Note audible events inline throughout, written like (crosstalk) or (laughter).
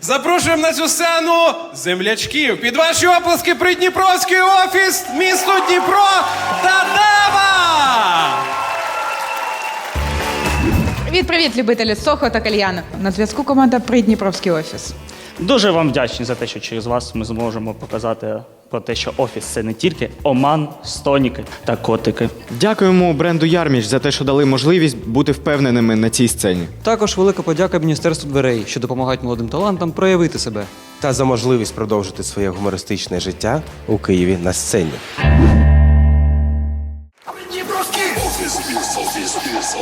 Запрошуємо на цю сцену землячків. Під ваші оплески Придніпровський офіс, місто Дніпро та Дева! Привіт, привіт, любителі Сохо та кальяну. На зв'язку команда Придніпровський офіс. Дуже вам вдячні за те, що через вас ми зможемо показати про те, що офіс це не тільки оман, стоніки та котики. Дякуємо бренду Ярміч за те, що дали можливість бути впевненими на цій сцені. Також велика подяка Міністерству дверей, що допомагають молодим талантам проявити себе. та за можливість продовжити своє гумористичне життя у Києві на сцені. Yes,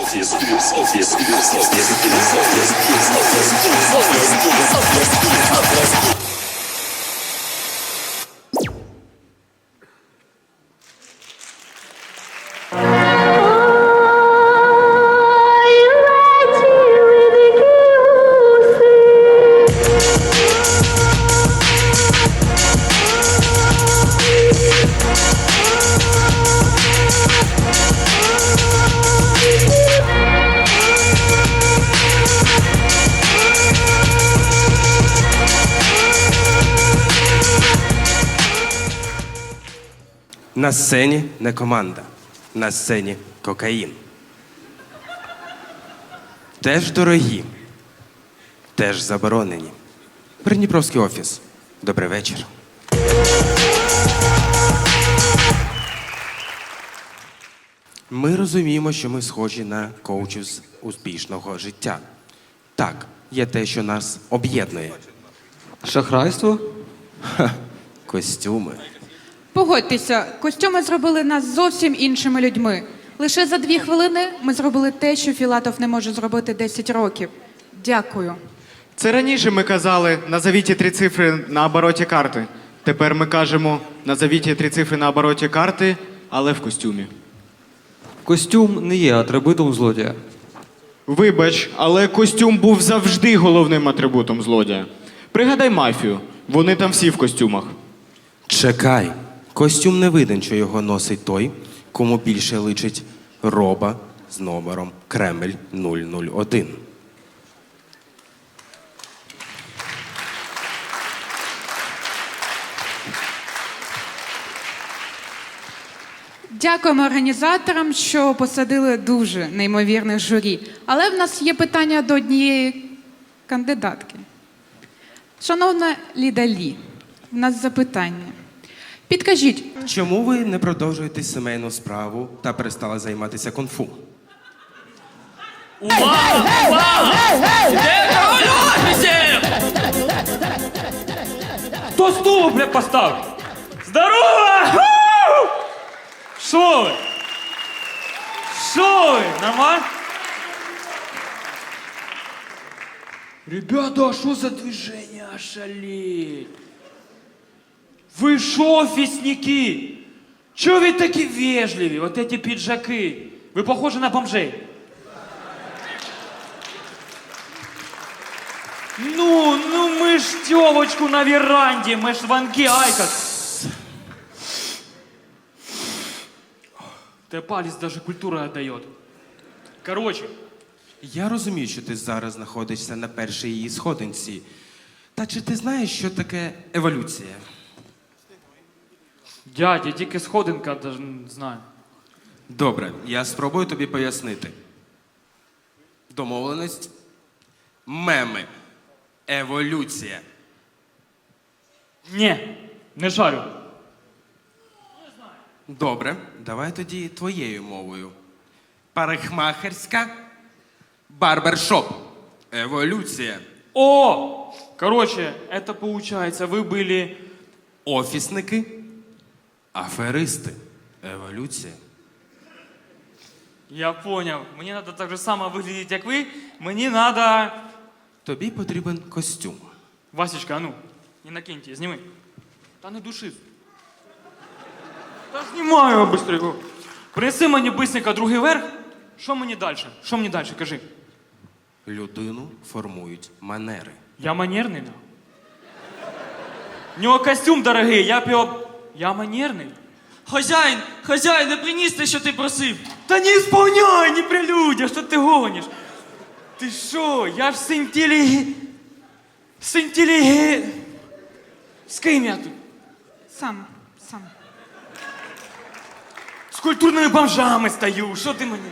На сцені не команда, на сцені кокаїн. Теж дорогі, теж заборонені. Придніпровський офіс. Добрий вечір. Ми розуміємо, що ми схожі на коучів з успішного життя. Так, є те, що нас об'єднує. Шахрайство? Костюми. Погодьтеся, костюми зробили нас зовсім іншими людьми. Лише за дві хвилини ми зробили те, що Філатов не може зробити 10 років. Дякую. Це раніше ми казали назовіть три цифри на обороті карти. Тепер ми кажемо назовіть три цифри на обороті карти, але в костюмі. Костюм не є атрибутом злодія. Вибач, але костюм був завжди головним атрибутом злодія. Пригадай мафію. Вони там всі в костюмах. Чекай, костюм не виден, що його носить той, кому більше личить роба з номером Кремль 001. Дякуємо організаторам, що посадили дуже неймовірних журі. Але в нас є питання до однієї кандидатки. Шановна Ліда Лі, в нас запитання. Підкажіть, Чому ви не продовжуєте сімейну справу та перестали займатися кунг-фу? Хто стул, блядь, поставив? Здорово! Ву! Що ви? Що ви? Нормально? Ребята, а что за движение? Ошалеть! Вы шо, офисники? Чё вы такие вежливые? Вот эти пиджаки. Вы похожи на бомжей. Ну, ну мы ж тёлочку на веранде, мы ж ванки Айкос. Ты палец даже культура отдает. Короче, Я розумію, що ти зараз знаходишся на першій її сходинці. Та чи ти знаєш, що таке еволюція? дядя, я тільки сходинка даже не знаю. Добре, я спробую тобі пояснити. Домовленість, меми, еволюція. Не, не шарю. Добре, давай тоді твоєю мовою. Парикмахерська, барбершоп, еволюція, О! Короче, это получается, вы были... офісники, аферисти, еволюція. Я понял. Мені надо так же само виглядіти, як ви. Мені надо... Тобі потрібен костюм. Васечка, а ну, не накиньте, зніми. Та не души. Та знімаю його быстренько. Принеси мені бисенько другий верх. Що мені далі? Що мені далі? Кажи. Людину формують манери. Я манерний? да? У нього костюм дорогий, я б його... Я манерний? Хазяїн, хазяїн, не приніс те, що ти просив. Та не исполняй, не при людях, що ти гониш? Ти що, я ж син тілі... З ким я тут? Сам, сам. З культурними бомжами стою. Що ти мені?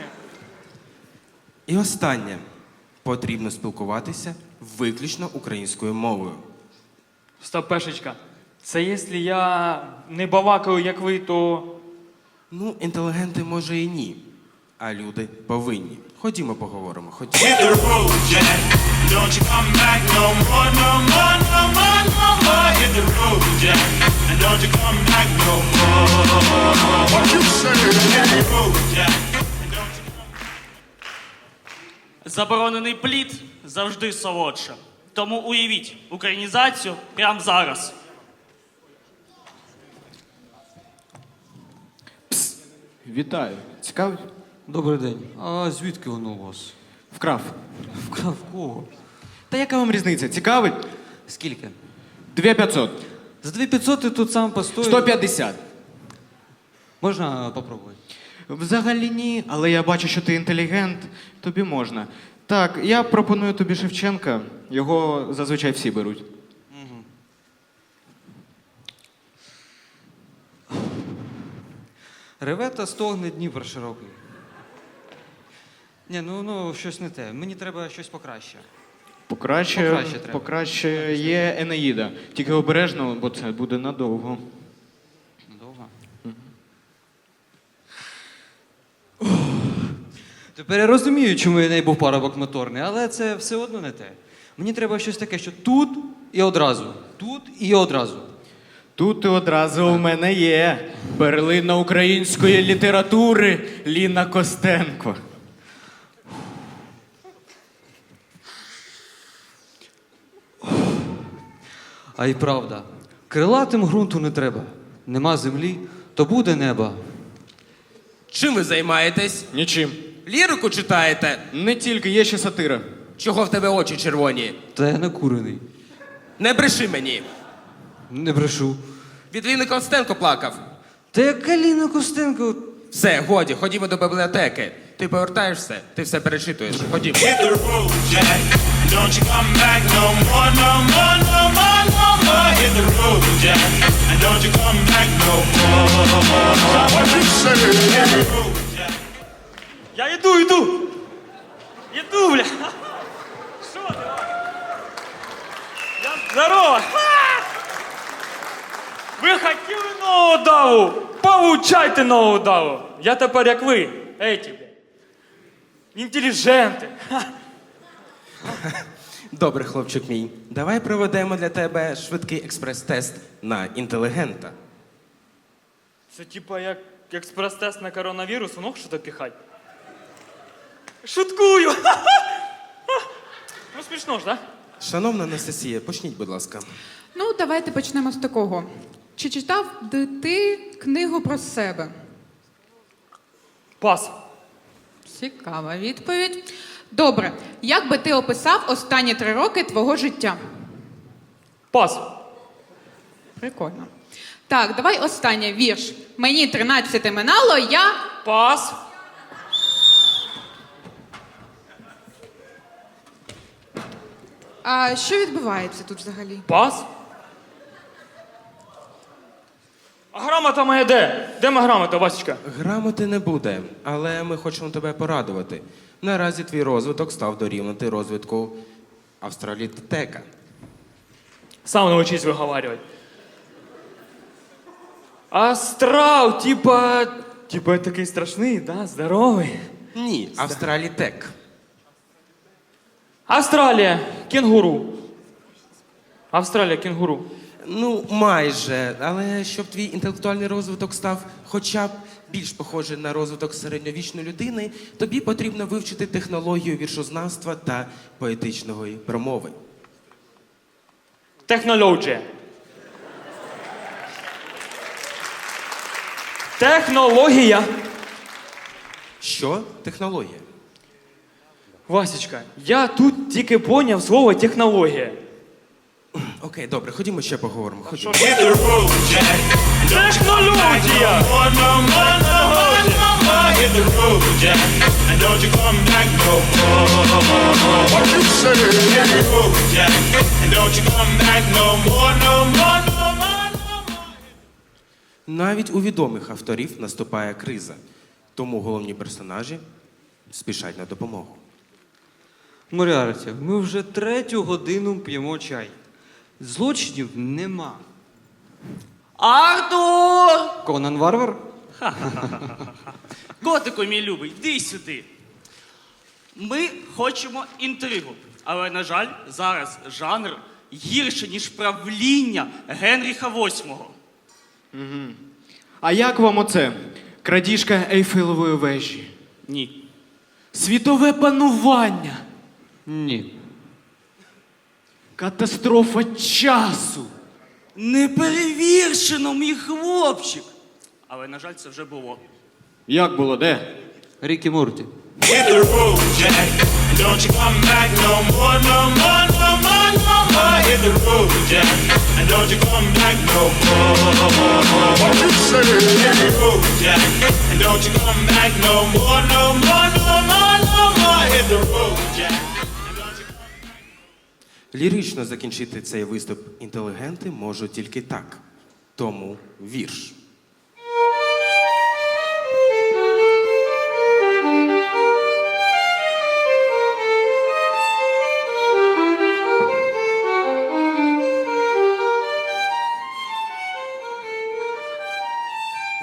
І останнє. Потрібно спілкуватися виключно українською мовою. Стоп, пешечка. Це якщо я не балакаю, як ви, то. Ну, інтелігенти може і ні, а люди повинні. Ходімо поговоримо. Ходімо. Hit the road, Jack. Don't you come back no more, no more, no more, no more. Hit the road, Jack. And don't you come back no more. What you say? Hit the road, Jack. And don't you Заборонений плід завжди солодше. Тому уявіть українізацію прямо зараз. Вітаю. Цікавить? Добрий день. А звідки воно у вас? Вкрав. Вкрав кого? Та яка вам різниця? Цікавить? Скільки? 2500. За 2500 ти тут сам постоїш. 150. Можна попробувати? Взагалі ні, але я бачу, що ти інтелігент, тобі можна. Так, я пропоную тобі Шевченка. Його зазвичай всі беруть. Реве та стогне Дніпр широкий. Ні, ну, ну щось не те. Мені треба щось покраще. Покраще, Покраще треба. покраще є Енеїда. Тільки обережно, бо це буде надовго. Довго. Тепер я розумію, чому я не був парубок моторний, але це все одно не те. Мені треба щось таке, що тут і одразу. Тут і одразу. Тут одразу у мене є перлина української літератури Ліна Костенко. А й правда, крилатим ґрунту не треба. Нема землі, то буде неба. Чим ви займаєтесь? Нічим. Лірику читаєте? Не тільки, є ще сатира. Чого в тебе очі червоні? Та я не курений. Не бреши мені. Не брешу. Від Ліни Костенко плакав. Та яка Ліна Костенко? Все, годі, ходімо до бібліотеки. Ти повертаєшся, ти все перечитуєш. Ходімо. hit the road, Jack. Don't you come back no more, no more, no more, no more. Hit the road, Jack. And don't you come back no more. What you say? Hit the road, Jack. Я йду, йду! Йду, бля! Що ти? Я здорово! Ви хотіли нову даву? Получайте нову даву! Я тепер як ви, еті, бля. Інтелігенти. Ха! Добре, хлопчик мій. Давай проведемо для тебе швидкий експрес-тест на інтелігента. Це типа як експрес-тест на коронавірус, у ног що-то піхать. Шуткую! Ну смішно ж, так? Шановна Анастасія, почніть, будь ласка. Ну, давайте почнемо з такого. Чи читав ти книгу про себе? Пас. Цікава відповідь. Добре. Як би ти описав останні три роки твого життя? Пас. Прикольно. Так, давай останнє вірш. Мені 13 минало, я. Пас. А що відбувається тут взагалі? Пас? А грамота моя де? Де моя грамота, Васечка? Грамоти не буде, але ми хочемо тебе порадувати. Наразі твій розвиток став дорівнити розвитку австралітека. Сам научись выговаривать. Астрал, типа... Типа такий страшний, да? Здоровий. Ні, австралітек. Австралія, кенгуру. Австралія, кенгуру. Ну, майже, але щоб твій інтелектуальний розвиток став хоча б більш похожий на розвиток середньовічної людини, тобі потрібно вивчити технологію віршознавства та поетичної промови. Технологія. Технологія. Що? Технологія. Васечка, я тут тільки поняв слово технологія. Окей, добре, ходімо ще поговоримо. Ходімо. Технологія! Навіть у відомих авторів наступає криза, тому головні персонажі спішать на допомогу. Моріарті, ми вже третю годину п'ємо чай. Злочинів нема. Артур! Конан Варвар? (laughs) Котику, мій любий, йди сюди. Ми хочемо інтригу. Але, на жаль, зараз жанр гірше, ніж правління Генріха VIII. А як вам оце? Крадіжка Ейфелевої вежі. Ні. Світове панування. Ні. Катастрофа часу. Неперевіршено, мій хлопчик. Але, на жаль, це вже було. Як було, де? Рікі Морті. Hit the road, Jack, and don't you come back no more, no more, no more, no more. Hit the road, Jack, and don't you come back no more. What you say? Hit the road, Jack, and don't you come back no more, no more, no more, no more. Hit the road, Jack. Лірично закінчити цей виступ інтелігенти можуть тільки так. Тому вірш.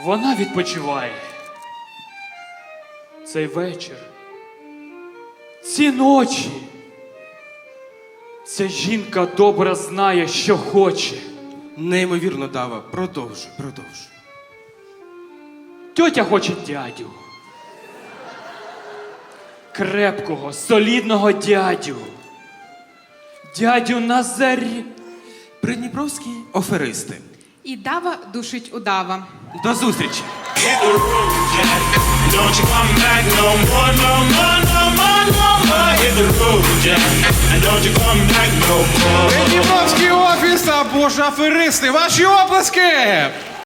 Вона відпочиває. Цей вечір. Ці ночі. Ця жінка добре знає, що хоче. Неймовірно, Дава, продовжуй, продовжуй. Тьотя хоче дядю. Крепкого, солідного дядю. Дядю Назарі. Придніпровські оферисти. І дава душить удава. До зустрічі! Hit the road, Jack, and don't you come back no more, no more, no more, no more. Hit the road, Jack, and don't you come back no more. Придніпровський офіс або ж аферисти. Ваші оплески!